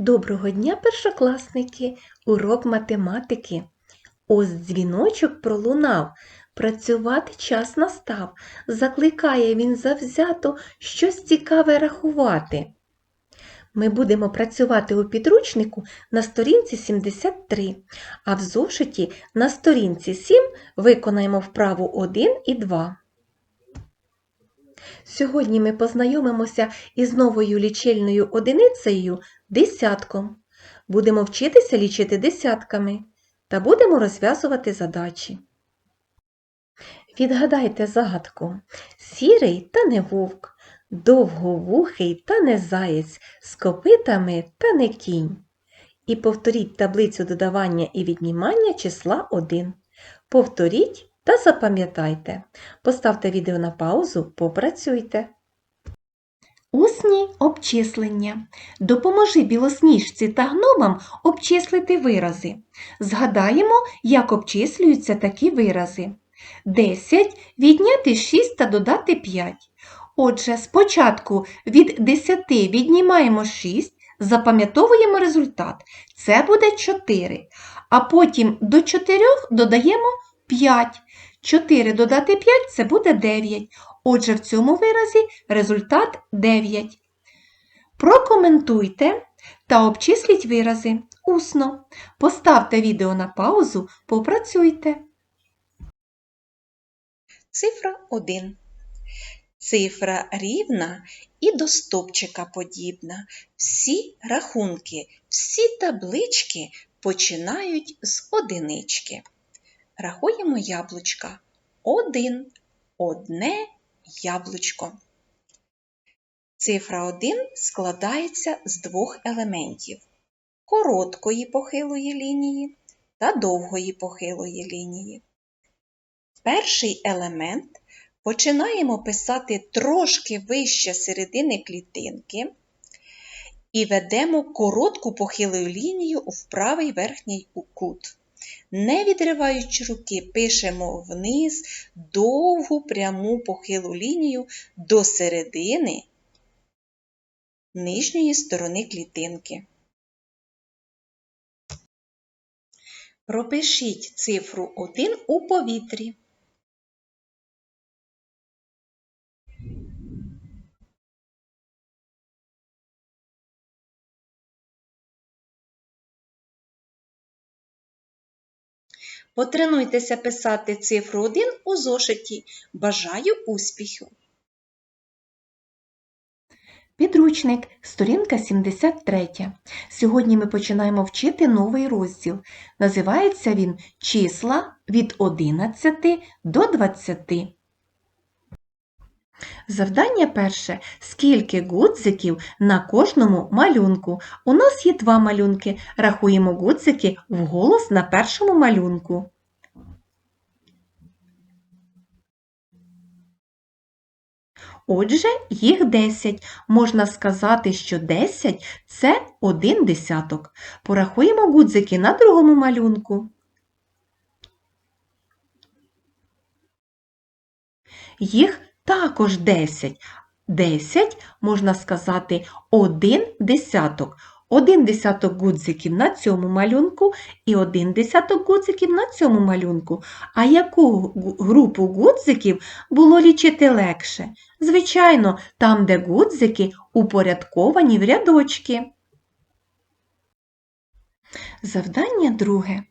Доброго дня, першокласники! Урок математики. Ось дзвіночок пролунав. Працювати час настав. Закликає він завзято щось цікаве рахувати. Ми будемо працювати у підручнику на сторінці 73, а в зошиті на сторінці 7 виконаємо вправу 1 і 2. Сьогодні ми познайомимося із новою лічильною одиницею десятком. Будемо вчитися лічити десятками та будемо розв'язувати задачі. Відгадайте загадку. Сірий та не вовк, довговухий та не заєць, з копитами та не кінь. І повторіть таблицю додавання і віднімання числа 1. Повторіть та запам'ятайте. Поставте відео на паузу, попрацюйте. Усні обчислення. Допоможи білосніжці та гномам обчислити вирази. Згадаємо, як обчислюються такі вирази. 10 відняти 6 та додати 5. Отже, спочатку від 10 віднімаємо 6, запам'ятовуємо результат. Це буде 4. А потім до 4 додаємо 5. 4 додати 5 це буде 9. Отже, в цьому виразі результат 9. Прокоментуйте та обчисліть вирази усно. Поставте відео на паузу, попрацюйте. Цифра 1. Цифра рівна і до стопчика подібна. Всі рахунки, всі таблички починають з одинички. Рахуємо яблучка. Один. Одне яблучко. Цифра 1 складається з двох елементів короткої похилої лінії та довгої похилої лінії. Перший елемент починаємо писати трошки вище середини клітинки і ведемо коротку похилу лінію в правий верхній кут. Не відриваючи руки, пишемо вниз довгу пряму похилу лінію до середини нижньої сторони клітинки. Пропишіть цифру 1 у повітрі. Потренуйтеся писати цифру 1 у зошиті. Бажаю успіху! Підручник, сторінка 73. Сьогодні ми починаємо вчити новий розділ. Називається він Числа від 11 до 20. Завдання перше. Скільки гудзиків на кожному малюнку? У нас є два малюнки. Рахуємо гудзики вголос на першому малюнку. Отже, їх 10. Можна сказати, що 10 – це один десяток. Порахуємо гудзики на другому малюнку. Їх також 10. 10 можна сказати один десяток. Один десяток гудзиків на цьому малюнку і один десяток гудзиків на цьому малюнку. А яку групу гудзиків було лічити легше? Звичайно, там, де гудзики упорядковані в рядочки. Завдання друге.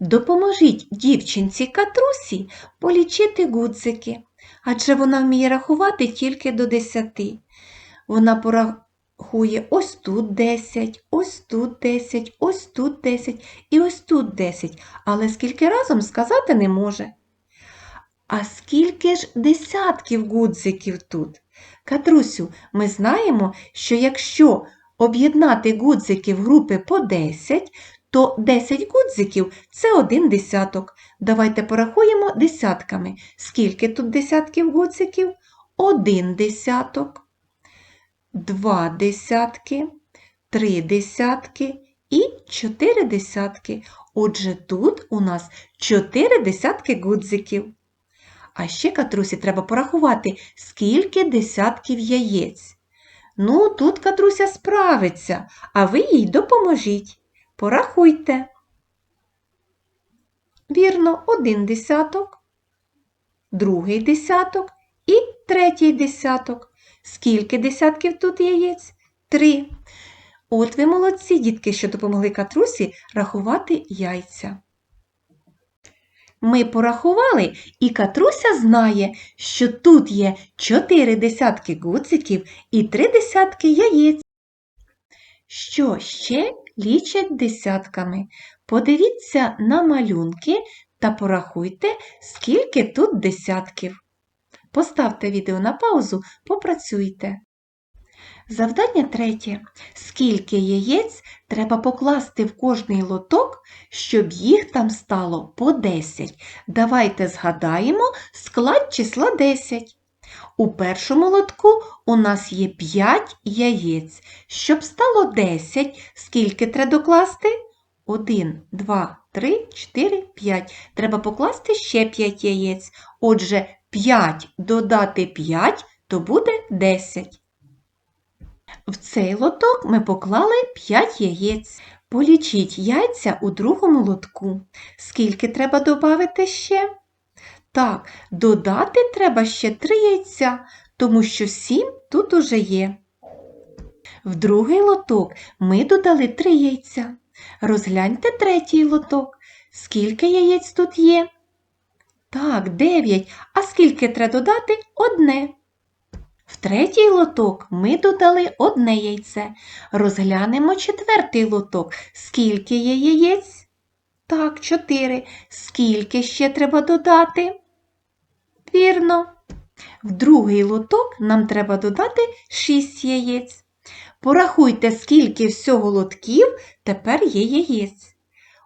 Допоможіть дівчинці Катрусі полічити гудзики, адже вона вміє рахувати тільки до десяти. Вона порахує ось тут 10, ось тут 10, ось тут 10 і ось тут 10, але скільки разом сказати не може. А скільки ж десятків гудзиків тут? Катрусю, ми знаємо, що якщо об'єднати гудзики в групи по 10, то 10 гудзиків – це один десяток. Давайте порахуємо десятками. Скільки тут десятків гудзиків? Один десяток, два десятки, три десятки і чотири десятки. Отже, тут у нас чотири десятки гудзиків. А ще, Катрусі, треба порахувати, скільки десятків яєць. Ну, тут Катруся справиться, а ви їй допоможіть. Порахуйте. Вірно, один десяток, другий десяток і третій десяток. Скільки десятків тут яєць? Три. От ви молодці, дітки, що допомогли Катрусі рахувати яйця. Ми порахували, і Катруся знає, що тут є чотири десятки гудзиків і три десятки яєць. Що ще лічать десятками? Подивіться на малюнки та порахуйте, скільки тут десятків. Поставте відео на паузу, попрацюйте. Завдання третє. Скільки яєць треба покласти в кожний лоток, щоб їх там стало по 10? Давайте згадаємо склад числа 10. У першому лотку у нас є 5 яєць. Щоб стало 10, скільки треба докласти? 1, 2, 3, 4, 5. Треба покласти ще 5 яєць. Отже, 5 додати 5, то буде 10. В цей лоток ми поклали 5 яєць. Полічіть яйця у другому лотку. Скільки треба додати ще? Так, додати треба ще 3 яйця, тому що 7 тут уже є. В другий лоток ми додали 3 яйця. Розгляньте третій лоток. Скільки яєць тут є? Так, 9. А скільки треба додати? Одне. В третій лоток ми додали одне яйце. Розглянемо четвертий лоток. Скільки є яєць? Так, чотири. Скільки ще треба додати? Вірно. В другий лоток нам треба додати 6 яєць. Порахуйте, скільки всього лотків тепер є яєць.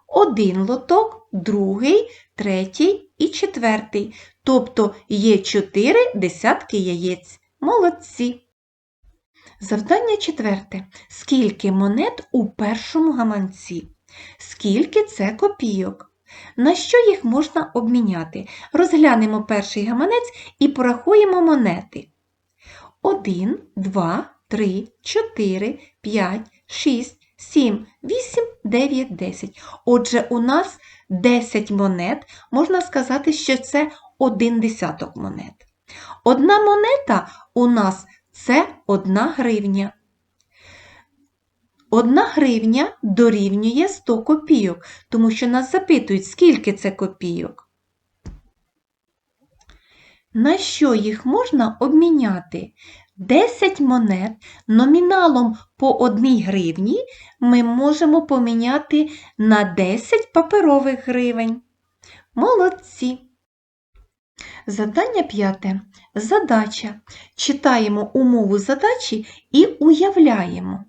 Один лоток, другий, третій і четвертий. Тобто є 4 десятки яєць. Молодці. Завдання четверте. Скільки монет у першому гаманці? Скільки це копійок? На що їх можна обміняти? Розглянемо перший гаманець і порахуємо монети. 1, 2, 3, 4, 5, 6, 7, 8, 9, 10. Отже, у нас 10 монет, можна сказати, що це один десяток монет. Одна монета у нас це одна гривня. Одна гривня дорівнює 100 копійок, тому що нас запитують, скільки це копійок. На що їх можна обміняти? 10 монет номіналом по 1 гривні ми можемо поміняти на 10 паперових гривень. Молодці! Завдання п'яте. Задача. Читаємо умову задачі і уявляємо.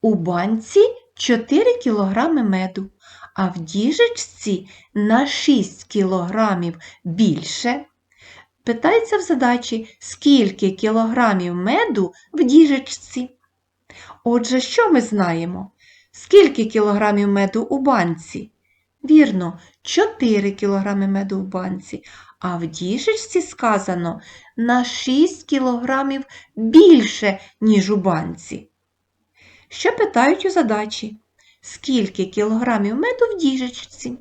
У банці 4 кг меду, а в діжечці на 6 кг більше. Питається в задачі, скільки кілограмів меду в діжечці. Отже, що ми знаємо? Скільки кілограмів меду у банці? Вірно, 4 кілограми меду в банці, а в діжечці сказано на 6 кілограмів більше, ніж у банці. Що питають у задачі? Скільки кілограмів меду в діжечці?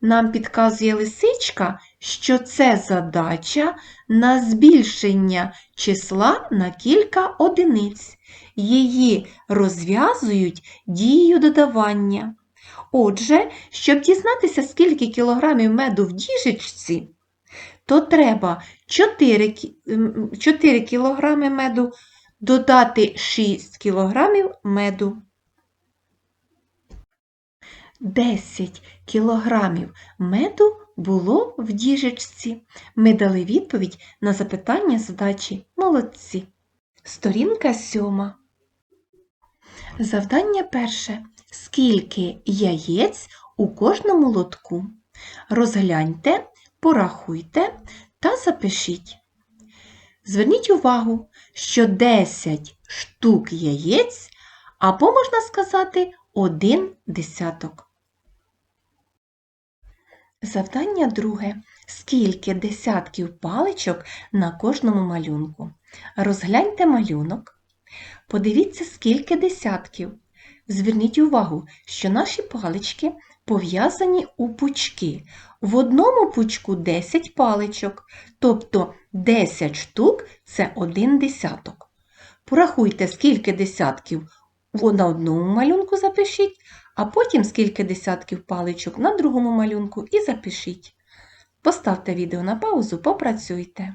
Нам підказує лисичка, що це задача на збільшення числа на кілька одиниць. Її розв'язують дією додавання. Отже, щоб дізнатися, скільки кілограмів меду в діжечці, то треба 4, 4 кілограми меду додати 6 кілограмів меду. 10 кілограмів меду було в діжечці. Ми дали відповідь на запитання задачі молодці. Сторінка сьома. Завдання перше. Скільки яєць у кожному лотку? Розгляньте, порахуйте та запишіть. Зверніть увагу, що 10 штук яєць, або можна сказати, один десяток. Завдання друге. Скільки десятків паличок на кожному малюнку? Розгляньте малюнок. Подивіться, скільки десятків. Зверніть увагу, що наші палички пов'язані у пучки. В одному пучку 10 паличок, тобто 10 штук це один десяток. Порахуйте, скільки десятків на одному малюнку запишіть, а потім скільки десятків паличок на другому малюнку і запишіть. Поставте відео на паузу, попрацюйте.